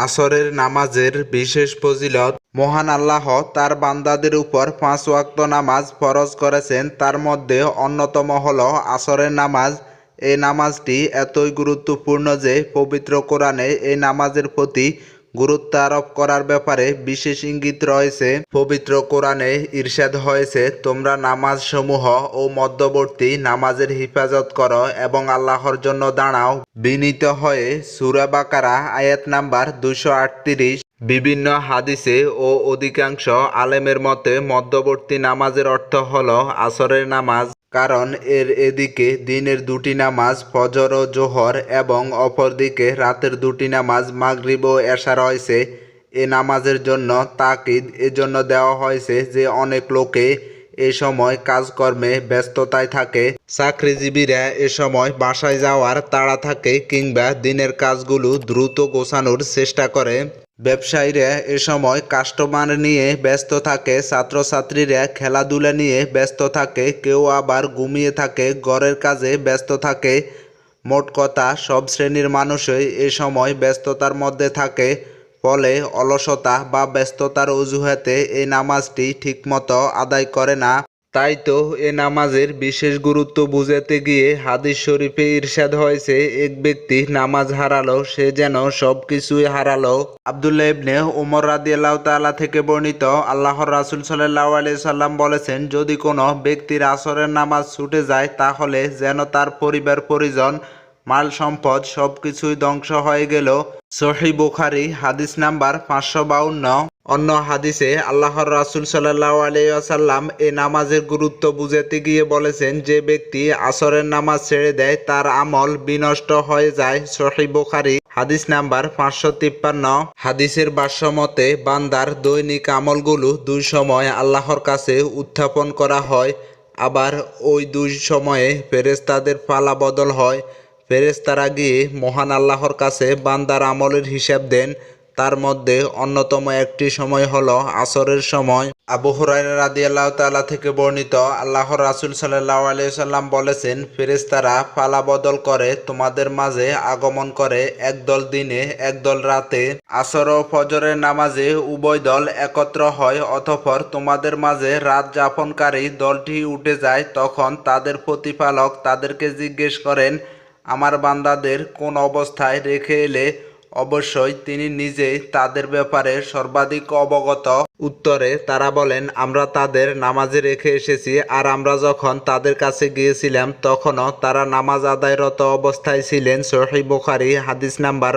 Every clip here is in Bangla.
আসরের নামাজের বিশেষ ফজিলত। মহান আল্লাহ তার বান্দাদের উপর পাঁচ ওয়াক্ত নামাজ ফরজ করেছেন। তার মধ্যে অন্যতম হল আসরের নামাজ। এই নামাজটি এতই গুরুত্বপূর্ণ যে পবিত্র কোরআনে এই নামাজের প্রতি গুরুত্ব আরোপ করার ব্যাপারে বিশেষ ইঙ্গিত রয়েছে। পবিত্র কোরআনে ইরশাদ হয়েছে, তোমরা নামাজ সমূহ ও মধ্যবর্তী নামাজের হেফাজত করো এবং আল্লাহর জন্য দাঁড়াও। বিনীত হয়ে সুরা বাকারা, আয়াত নাম্বার দুশো আটত্রিশ, বিভিন্ন হাদিসে ও অধিকাংশ আলেমের মতে মধ্যবর্তী নামাজের অর্থ হল আসরের নামাজ। কারণ এর এদিকে দিনের দুটি নামাজ, ফজর ও জোহর, এবং অপরদিকে রাতের দুটি নামাজ, মাগরিব ও এশা রয়েছে এ নামাজের জন্য তাকিদ এজন্য দেওয়া হয়েছে যে অনেক লোকে এ সময় কাজকর্মে ব্যস্ততায় থাকে। চাকরিজীবীরা এ সময় বাসায় যাওয়ার তাড়া থাকে কিংবা দিনের কাজগুলো দ্রুত গোছানোর চেষ্টা করে। ব্যবসায়ীরা এ সময় কাস্টমার নিয়ে ব্যস্ত থাকে, ছাত্রছাত্রীরা খেলাধুলা নিয়ে ব্যস্ত থাকে, কেউ আবার ঘুমিয়ে থাকে, ঘরের কাজে ব্যস্ত থাকে। মোট কথা, সব শ্রেণির মানুষই এ সময় ব্যস্ততার মধ্যে থাকে, ফলে অলসতা বা ব্যস্ততার অজুহাতে এই নামাজটি ঠিকমতো আদায় করে না। তাই তো এ নামাজের বিশেষ গুরুত্ব বুঝাতে গিয়ে হাদিস শরীফে ইরশাদ হয়েছে, এক ব্যক্তি নামাজ হারালো, সে যেন সব কিছুই হারালো। আবদুল্লাহ ইবনে উমর রাদিয়াল্লাহু তাআলা থেকে বর্ণিত, আল্লাহর রাসূল সাল্লাল্লাহু আলাইহি সাল্লাম বলেছেন, যদি কোনো ব্যক্তির আসরের নামাজ ছুটে যায়, তাহলে যেন তার পরিবার, পরিজন মাল সম্পদ সব কিছুই ধ্বংস হয়ে গেল। সহি বুখারি, হাদিস নাম্বার পাঁচশো বাউন্ন। অন্য হাদিসে আল্লাহর রাসূল সাল্লাল্লাহু আলাইহি ওয়াসাল্লাম এ নামাজের গুরুত্ব বুঝাতে গিয়ে বলেছেন, যে ব্যক্তি আসরের নামাজ ছেড়ে দেয়, তার আমল বিনষ্ট হয়ে যায়। সহি বুখারি, হাদিস নাম্বার পাঁচশো তিপ্পান্ন। হাদিসের ভাষ্য মতে বান্দার দৈনিক আমলগুলো দুই সময় আল্লাহর কাছে উত্থাপন করা হয়, আবার ওই দুই সময়ে ফেরেশতাদের পালা বদল হয়। ফেরেশতারা গিয়ে মহান আল্লাহর কাছে বান্দার আমলের হিসাব দেন। তার মধ্যে অন্যতম একটি সময় হল আসরের সময়। আবু হুরায়রা রাদিয়াল্লাহু তাআলা থেকে বর্ণিত আল্লাহর রাসূল সাল্লাহ আলাইহি সাল্লাম বলেছেন, ফেরেশতারা পালা বদল করে তোমাদের মাঝে আগমন করে একদল দিনে, একদল রাতে। আসর ও ফজরের নামাজে উভয় দল একত্র হয়, অতঃপর তোমাদের মাঝে রাত যাপনকারী দলটি উঠে যায়। তখন তাদের প্রতিপালক তাদেরকে জিজ্ঞেস করেন আমার বান্দাদের কোন অবস্থায় রেখে এলে অবশ্যই তিনি নিজেই তাদের ব্যাপারে সর্বাধিক অবগত। উত্তরে তারা বলেন, আমরা তাদের নামাজে রেখে এসেছি, আর আমরা যখন তাদের কাছে গিয়েছিলাম, তখনও তারা নামাজ আদায়রত অবস্থায় ছিলেন। সহি বুখারি, হাদিস নাম্বার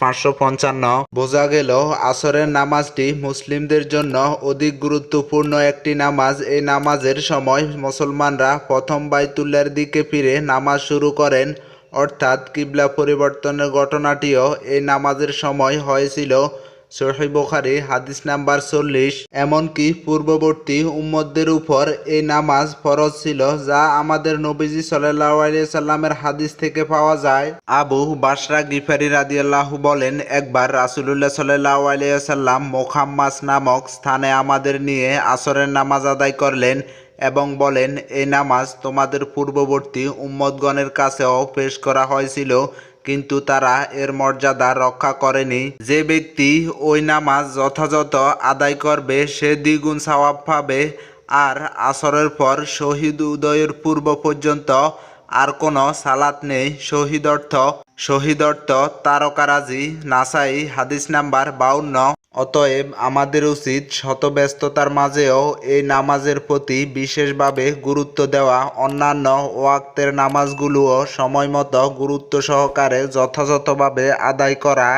পাঁচশো পঞ্চান্ন। বোঝা গেল, আসরের নামাজটি মুসলিমদের জন্য অধিক গুরুত্বপূর্ণ একটি নামাজ। এই নামাজের সময় মুসলমানরা প্রথম বাইতুল্লার দিকে ফিরে নামাজ শুরু করেন। অর্থাৎ কিবলা পরিবর্তনের ঘটনাটিও এই নামাজের সময় হয়েছিল। সহি বুখারি, হাদিস নাম্বার চল্লিশ। এমনকি পূর্ববর্তী উম্মতদের উপর এই নামাজ ফরজ ছিল, যা আমাদের নবীজি সাল্লাহ সাল্লামের হাদিস থেকে পাওয়া যায়। আবু বাসরা গিফারি রাদিয়াল্লাহু বলেন, একবার রাসুলুল্লাহ সাল্লাহ আলিয়া সাল্লাম মোখাম্মাস নামক স্থানে আমাদের নিয়ে আসরের নামাজ আদায় করলেন। এবং বলেন এই নামাজ তোমাদের পূর্ববর্তী উম্মতগণের কাছেও পেশ করা হয়েছিল, কিন্তু তারা এর মর্যাদা রক্ষা করেনি। যে ব্যক্তি ওই নামাজ যথাযথ আদায় করবে, সে দ্বিগুণ সওয়াব পাবে আর আসরের পর শহীদ উদয়ের পূর্ব পর্যন্ত আর কোনো সালাত নেই। শহীদ অর্থ শহীদ অর্থ তারকারাজি নাসাই, হাদিস নাম্বার বাউন্ন। অতএব আমাদের উচিত শতব্যস্ততার মাঝেও এই নামাজের প্রতি বিশেষভাবে গুরুত্ব দেওয়া। অন্যান্য ওয়াক্তের নামাজগুলোও সময়মতো গুরুত্ব সহকারে যথাযথভাবে আদায় করা